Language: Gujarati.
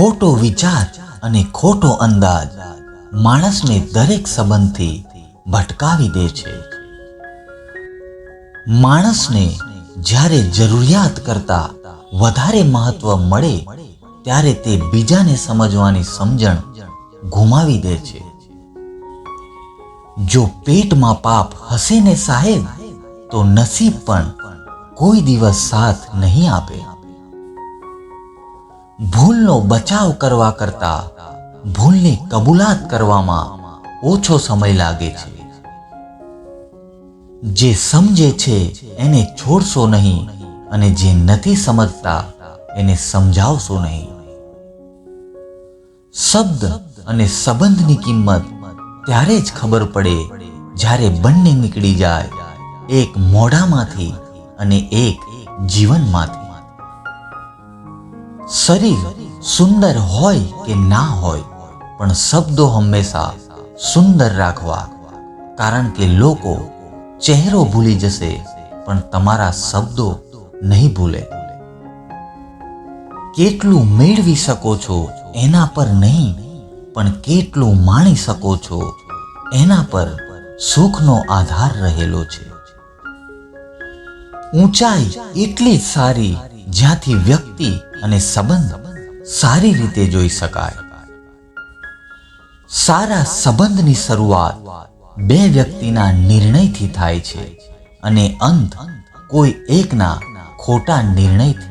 ખોટો વિચાર અને ખોટો અંદાજ માણસને દરેક સંબંધથી ભટકાવી દે છે. માણસને જ્યારે જરૂરિયાત કરતા વધારે મહત્વ મળે, ત્યારે તે બીજાને સમજવાની સમજણ ગુમાવી દે છે. જો પેટમાં પાપ હશે ને સાહેબ, તો નસીબ પણ કોઈ દિવસ સાથ નહીં આપે. ભૂલનો બચાવ કરવા કરતા ભૂલની કબૂલાત કરવામાં ઓછો સમય લાગે છે. જે સમજે છે એને છોડશો નહીં અને જે નથી સમજતા એને સમજાવશો નહીં. શબ્દ અને સંબંધની કિંમત ત્યારે જ ખબર પડે જ્યારે બંને નીકળી જાય એક મોઢામાંથી અને એક જીવનમાંથી. શરીર સુંદર હોય કે ના હોય, પણ શબ્દો હંમેશા સુંદર રાખવા. કારણ કે લોકો ચહેરો ભૂલી જશે, પણ તમારા શબ્દો નહીં ભૂલે. કેટલું મેળવી શકો છો એના પર નહીં, પણ કેટલું માણી શકો છો એના પર સુખનો આધાર રહેલો છે. ઊંચાઈ એટલી જ સારી જ્યાંથી વ્યક્તિ અને સંબંધ સારી રીતે જોઈ શકાય. સારા સંબંધની શરૂઆત બે વ્યક્તિના નિર્ણયથી થાય છે અને અંત કોઈ એકના ખોટા નિર્ણયથી